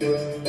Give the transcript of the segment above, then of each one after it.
Müzik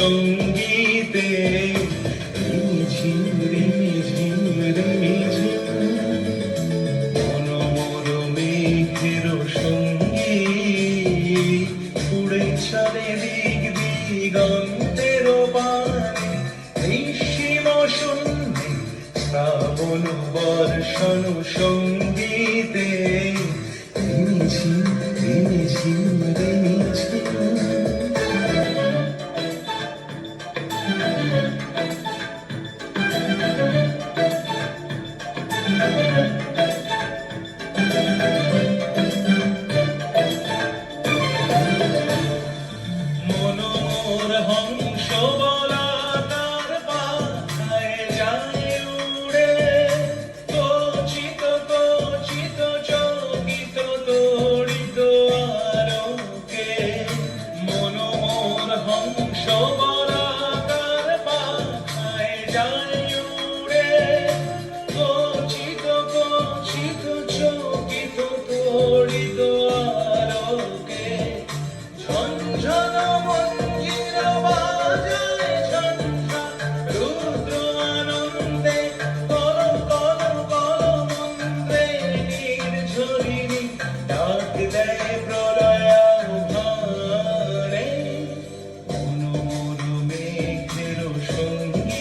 সঙ্গীতে চলে দিক দিগন্তের নিঃসীম শূন্য শ্রাবণ বর্ষণ সঙ্গীতে। ঝিম ঝিম আমরা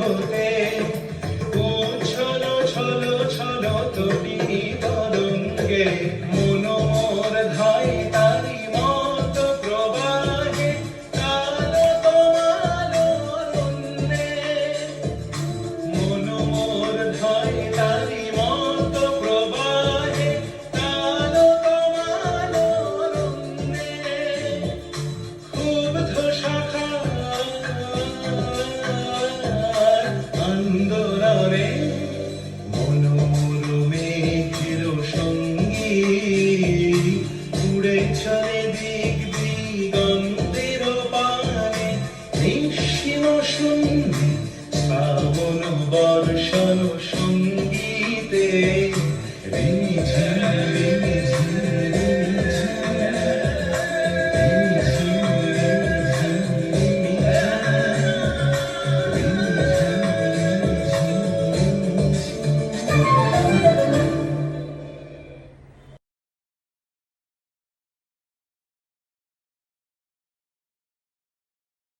Dios. ধনু বর্ষণ সঙ্গীতে।